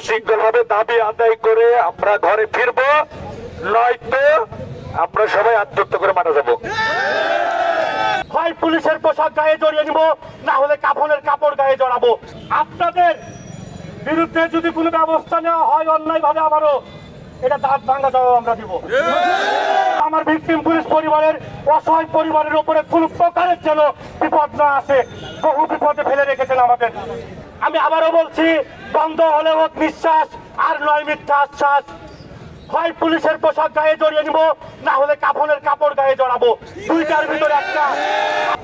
সুশৃঙ্খল ভাবে দাবি আদায় করে আমরা ঘরে ফিরবো, নয়তো আমরা সবাই আত্মহত্যা করে মারা যাব। হয় পুলিশের পোশাক গায়ে জড়িয়ে নিব, না হলে কাপড়ের কাপড় গায়ে জড়াবো। আপনাদের বিরুদ্ধে যদি কোনো ব্যবস্থা নেওয়া হয় অন্যায় ভাবে আবারও এটা দাঁত ভাঙা জবাব আমরা দিব। আমার ভিকটিম পুলিশ পরিবারের, অসহায় পরিবারের উপরে কোন প্রকারের যেন বিপদ না আসে, বহু বিপদে ফেলে রেখেছেন আমাদের। আমি আবারও বলছি বন্ধ হলে হোক নিঃশ্বাস আর নয় মিথ্যা আশ্বাস। হয় পুলিশের পোশাক গায়ে জড়িয়ে নিব, না হলে কাপড়ের কাপড় গায়ে জড়াবো। দুইটার ভিতরে একটা।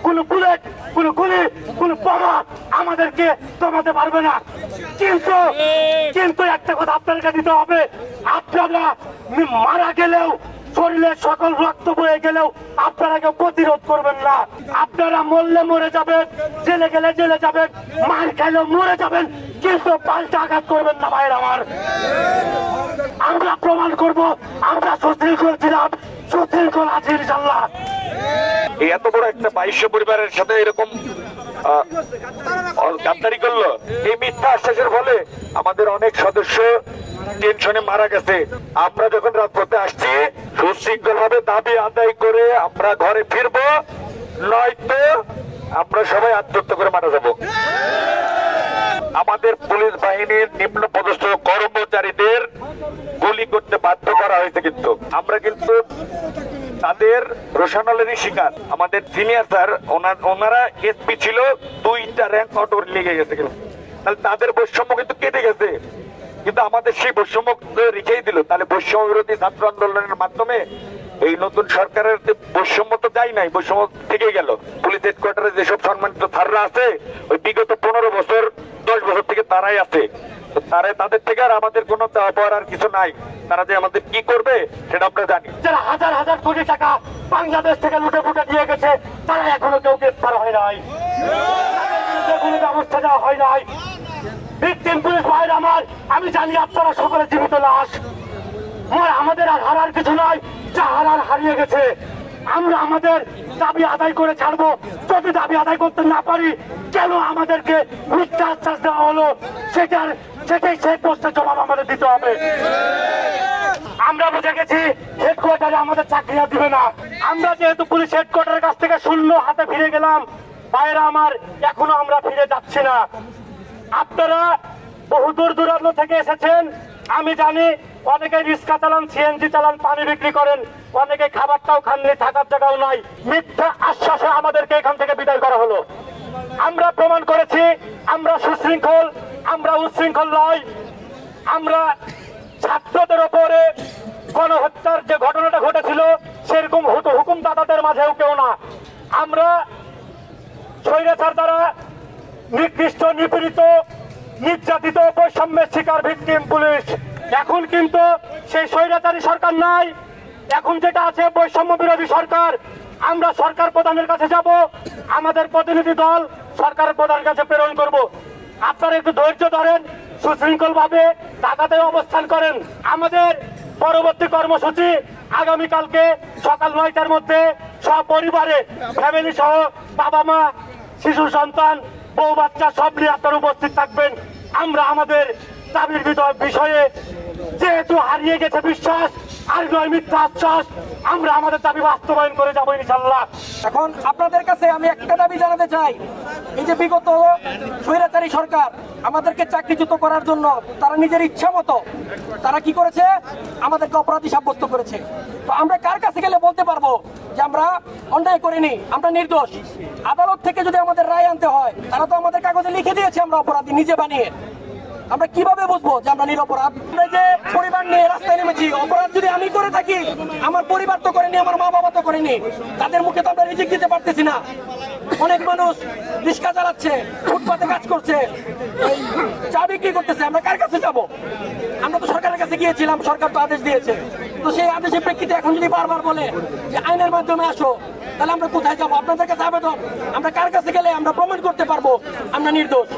কোন বুলেট, কোন গুলি, কোন বোমা আমাদেরকে দমাতে পারবে না। কিন্তু কিন্তু একটা কথা আপনাদেরকে দিতে হবে। আপনারা মারা গেলেও, শরীরে সকল রক্ত বয়ে গেলেও আপনারা কেউ প্রতিরোধ করবেন না। আপনারা মরলে মরে যাবেন, জেলে গেলে জেলে যাবেন, মার খেলেও মরে যাবেন। কিন্তু পাল্টা আঘাত করবেন না ভাইয়ের আমার। আমরা প্রমাণ করব, আমরা সুশৃঙ্খল ছিলাম, সুশৃঙ্খল আছি ইনশাল্লাহ এত বড় একটা বাইশ্য পরিবারের সাথে এরকম গাদ্দারি করল, এই মিথ্যা আশ্বাসের ফলে আমাদের অনেক সদস্য টেনশনে মারা গেছে। আমরা যখন রাত রাজপথে আসছি সুশৃঙ্খল ভাবে দাবি আদায় করে আমরা ঘরে ফিরবো, নয়তো আমরা সবাই আত্মহত্যা করে মারা যাব। আমাদের পুলিশ বাহিনীর নিম্ন পদস্থ কর্মচারীদের গুলি করতে বাধ্য করা হয়েছে কিন্তু। আমরা কিন্তু তাদের রোশানলেরই শিকার। আমাদের সিনিয়র স্যার ওনার এসপি ছিল, দুইটা র্যাঙ্ক অটোর লেগে গেছে কিন্তু। তাহলে তাদের বৈষম্য কিন্তু কেটে গেছে। কিন্তু আমাদের সেই বৈষম্য রেখেই দিল। তাহলে বৈষম্য বিরোধী ছাত্র আন্দোলনের মাধ্যমে এই নতুন সরকারের বৈষম্য তো যাই নাই, বৈষম্য থেকে গেল। পুলিশ হেডকোয়ার্টারে যেসব সম্মানিত স্যাররা আছে, ওই বিগত পনেরো বছর তারাই আছে। তো তাদের থেকে আর আমাদের কোনো আর কিছু নাই। তারা যে আমাদের কি করবে, সেটা আমরা জানি। যারা হাজার হাজার কোটি টাকা বাংলাদেশ থেকে লুটে ফুটে দিয়ে গেছে, তারা এখনও কেউ গ্রেফতার হয় নাই। ব্যবস্থা নেওয়া হয় নাই। আমার, আমি জানি আপনারা সকলে জীবিত লাশ। আমাদের আর হারার কিছু নয় যা হারার হারিয়ে গেছে আমরা আমাদের দাবি আদায় করে ছাড়বো। যদি দাবি আদায় করতে না পারি, কেন আমাদেরকে মিথ্যা আশ্বাস দেওয়া হলো? সেটার সেটাই সেই প্রশ্নের জবাব আমাদের দিতে হবে। আমরা বুঝে গেছি হেডকোয়ার্টারে আমাদের চাকরি আর দিবে না। আমরা যেহেতু পুলিশ হেডকোয়ার্টারের কাছ থেকে শূন্য হাতে ফিরে গেলাম বাইরে আমার, এখনও আমরা ফিরে যাচ্ছি না। আপনারা বহু দূর দূরান্ত থেকে এসেছেন, আমি জানি অনেকে রিক্সা চালান সিএনজি চালান, পানি বিক্রি করেন, অনেকে খাবারটাও খাননি, থাকার জায়গাও নাই। মিথ্যা আশ্বাসে আমাদেরকে এখান থেকে বিদায় করা হলো। আমরা প্রমাণ করেছি, আমরা সুশৃঙ্খল, আমরা উচ্ছৃঙ্খল নয়। আমরা ছাত্রদের ওপরে গণহত্যার যে ঘটনাটা ঘটেছিল, সেরকম হুকুম হুকুমদাতাদের মাঝেও কেউ না। আমরা স্বৈরাচার দ্বারা নিকৃষ্ট, নিপীড়িত, নির্যাতিত, বৈষম্যের শিকার ভিত্তিম পুলিশ। এখন কিন্তু সেই স্বৈরাচারী সরকার নাই। এখন যেটা আছে বৈষম্য বিরোধী সরকার, আমরা সরকার প্রধানের কাছে যাব, আমাদের প্রতিনিধি দল সরকার প্রধানের কাছে প্রেরণ করব। আপনারা একটু ধৈর্য ধরেন সুশৃঙ্খল ভাবে ঢাকাতে অবস্থান করেন। আমাদের পরবর্তী কর্মসূচি আগামীকালকে সকাল নয়টার মধ্যে সপরিবারে ফ্যামিলি সহ বাবা মা, শিশু, সন্তান, বউ, বাচ্চা সব নিয়ে আপনারা উপস্থিত থাকবেন। আমরা আমাদের দাবির বিষয়ে যেহেতু হারিয়ে গেছে বিশ্বাস, আর নয় মিথ্যা আশ্বাস আমরা আমাদের দাবি বাস্তবায়ন করে যাব ইনশাল্লাহ এখন আপনাদের কাছে আমি একটা দাবি জানাতে চাই। এই যে বিগত স্বৈরাচারী সরকার আমাদেরকে চাকরিচ্যুত করার জন্য তারা নিজের ইচ্ছা মতো তারা কি করেছে? আমাদেরকে অপরাধী সাব্যস্ত করেছে। তো আমরা কার কাছে গেলে বলতে পারব যে আমরা অন্যায় করিনি? আমরা নির্দোষ। আদালত থেকে যদি আমাদের রায় আনতে হয়, তারা তো আমাদের কাগজে লিখে দিয়েছে আমরা অপরাধী, নিজে বানিয়ে। আমরা কীভাবে বুঝব যে আমরা নিরপরাধ? আমরা যে পরিবার নিয়ে রাস্তায় নেমেছি, অপরাধ যদি আমি করে থাকি, আমার পরিবার তো করেনি, আমার মা বাবা তো করেনি, তাদের মুখে তো আমরা রিজিক দিতে পারতেছি না। অনেক মানুষ রিক্সা চালাচ্ছে, ফুটপাতে কাজ করছে চা বিক্রি করতেছে, আমরা কার কাছে যাব? আমরা তো সরকারের কাছে গিয়েছিলাম, সরকার তো আদেশ দিয়েছে। তো সেই আদেশের প্রেক্ষিতে এখন যদি বারবার বলে যে আইনের মাধ্যমে আসো, তাহলে আমরা কোথায় যাব? আপনাদের কাছে আবেদন? আমরা কার কাছে গেলে আমরা প্রমাণ করতে পারব? আমরা নির্দোষ।